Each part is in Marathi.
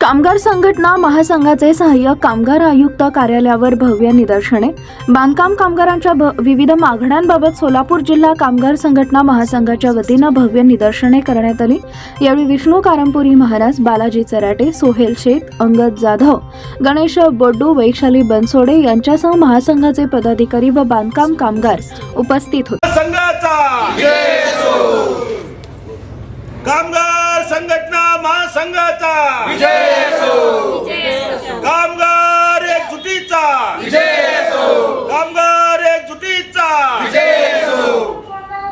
कामगार संघटना महासंघाचे सहाय्यक कामगार आयुक्त कार्यालयावर भव्य निदर्शने. बांधकाम कामगारांच्या भ- विविध मागण्यांबाबत सोलापूर जिल्हा कामगार संघटना महासंघाच्या वतीनं भव्य निदर्शने करण्यात आली. यावेळी विष्णू कारंपुरी महाराज बालाजी चराटे सोहेल शेख अंगद जाधव गणेश बोड्डू वैशाली बनसोडे यांच्यासह महासंघाचे पदाधिकारी व बांधकाम कामगार उपस्थित होते. कामगार महासंघाचा. कामगार एकजुटीचा. कामगार एकजुटीचा.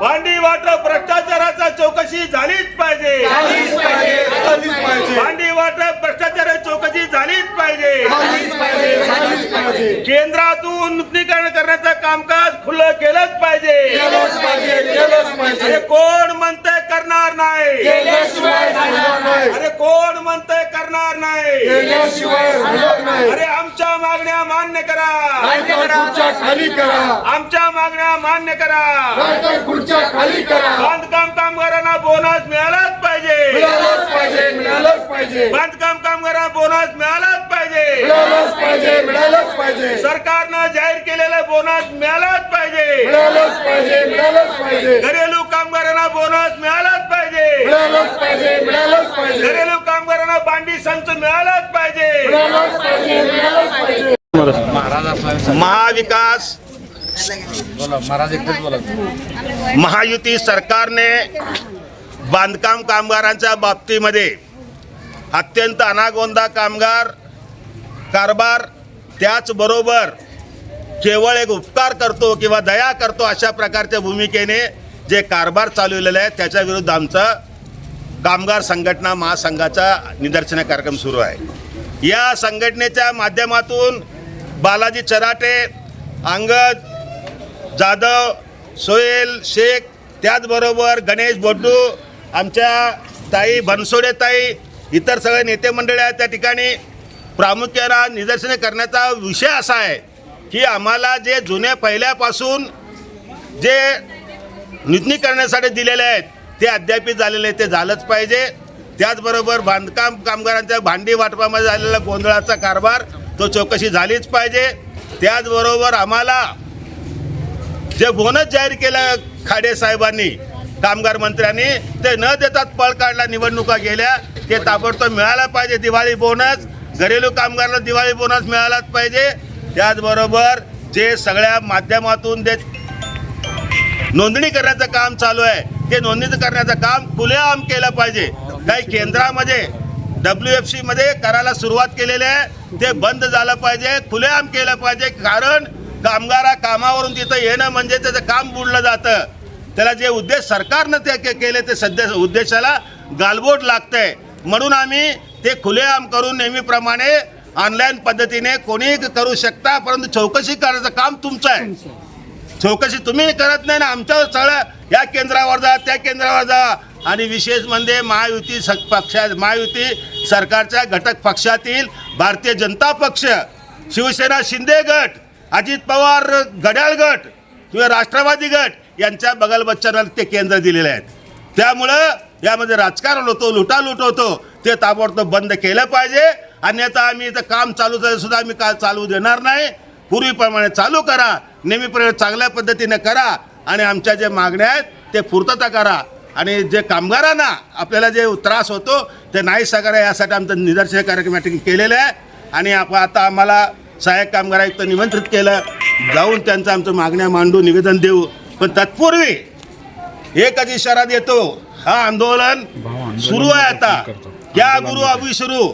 भांडी वाटप भ्रष्टाचाराचा चौकशी झालीच पाहिजे. भांडी वाटप भ्रष्टाचाराची चौकशी झालीच पाहिजे. केंद्रातून नुतनीकरण करण्याचं कामकाज खुलं केलंच पाहिजे. नाही. अरे आमच्या मागण्या मान्य करा. खुर्च्या खाली करा. आमच्या मागण्या मान्य करा. नाहीतर खुर्च्या खाली करा. बांधकाम कामगारांना बोनस मिळालाच पाहिजे. मिळालंच पाहिजे मिळालंच पाहिजे. बांधकाम कामगारांना बोनस मिळालाच पाहिजे. मिळालंच पाहिजे मिळालंच पाहिजे. सरकारनं जाहीर केलेलं बोनस मिळालाच पाहिजे. मिळालंच पाहिजे मिळालंच पाहिजे. घरेलू कामगारांना बोनस मिळालाच पाहिजे. मिळालंच पाहिजे मिळालंच पाहिजे. बांडी संच मिळालाच पाहिजे. महाविकास महायुती सरकारने बांधकाम कामगारांच्या बाबतीमध्ये अत्यंत अनागोंदा कामगार कारभार त्याचबरोबर केवळ एक उपकार करतो किंवा दया करतो अशा प्रकारच्या भूमिकेने जे कारभार चालवलेले आहे त्याच्या विरुद्ध आमचं कामगार संघटना महासंघाचा निदर्शन कार्यक्रम सुरू आहे. या संघटनेच्या माध्यमातून बालाजी चराटे अंगद जाधव सोहेल शेख त्याचबरोबर गणेश बोड्डू आमच्या ताई बनसोडे ताई इतर सगळे नेते मंडळी आहेत त्या ठिकाणी. प्रामुख्यानं निदर्शने करण्याचा विषय असा आहे की आम्हाला जे जुन्या पहिल्यापासून जे नूतनीकरणासाठी दिलेले आहेत ते अद्यापित झालेले ते झालंच पाहिजे. त्याचबरोबर बांधकाम कामगारांच्या भांडी वाटपामध्ये झालेला गोंधळाचा कारभार तो चौकशी झालीच पाहिजे. त्याचबरोबर आम्हाला जे बोनस जाहीर केलं खाडे साहेबांनी कामगार मंत्र्यांनी ते न देतात पळ काढला निवडणुका गेल्या ते ताबडतोब मिळाला पाहिजे दिवाळी बोनस. घरेलू कामगारांना दिवाळी बोनस मिळालाच पाहिजे. त्याचबरोबर जे सगळ्या माध्यमातून जे नोंदणी करण्याचं काम चालू आहे ते नोंदणीचं करण्याचं काम खुलेआम केलं पाहिजे. काही केंद्रामध्ये डब्ल्यू एफ सीमध्ये करायला सुरुवात केलेली आहे. ते बंद झालं पाहिजे खुलेआम केलं पाहिजे कारण कामगारा कामावरून तिथं येणं म्हणजे त्याचं काम बुडलं जातं. त्याला जे उद्देश सरकारनं ते केले ते सध्या उद्देशाला गालबोट लागतंय. म्हणून आम्ही ते खुलेआम करून नेहमीप्रमाणे ऑनलाईन पद्धतीने कोणी करू शकता परंतु चौकशी करायचं काम तुमचं आहे. चौकशी तुम्ही करत नाही ना आमच्या सगळं या केंद्रावर त्या केंद्रावर जा. आणि विशेष म्हणजे महायुती स पक्षा महायुती सरकारच्या घटक पक्षातील भारतीय जनता पक्ष शिवसेना शिंदे गट अजित पवार घड्याळ गट किंवा राष्ट्रवादी गट यांच्या बगलबच्चांना ते केंद्र दिलेले आहेत. त्यामुळं यामध्ये राजकारण होतो लुटालूट होतो. ते ताबडतोब बंद केलं पाहिजे. अन्यथा आम्ही इथं काम चालू झालं सुद्धा आम्ही का चालू देणार नाही. पूर्वीप्रमाणे चालू करा. नेहमीप्रमाणे चांगल्या पद्धतीने करा. आणि आमच्या जे मागण्या आहेत ते पूर्तता करा. आणि जे कामगारांना आपल्याला जे त्रास होतो ते नाही करा यासाठी आमचं निदर्शन कार्यक्रम या केलेलं आहे. आणि आप आता आम्हाला सहाय्यक कामगार आयुक्त निमंत्रित केलं. जाऊन त्यांचं आमचं मागण्या मांडू निवेदन देऊ. पण तत्पूर्वी एकच इशारा देतो हा आंदोलन सुरू आहे आता. क्या गुरु अभी सुरू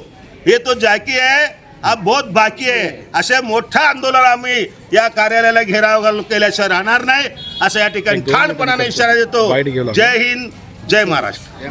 हे तो जाकी आहे अब बहुत बाकी आहे. असे मोठं आंदोलन आम्ही या कार्यालयाला घेराव केल्याशिवाय राहणार नाही. असं या ठिकाणी ठाणपणाने इशारा देतो. जय हिंद जय महाराष्ट्र.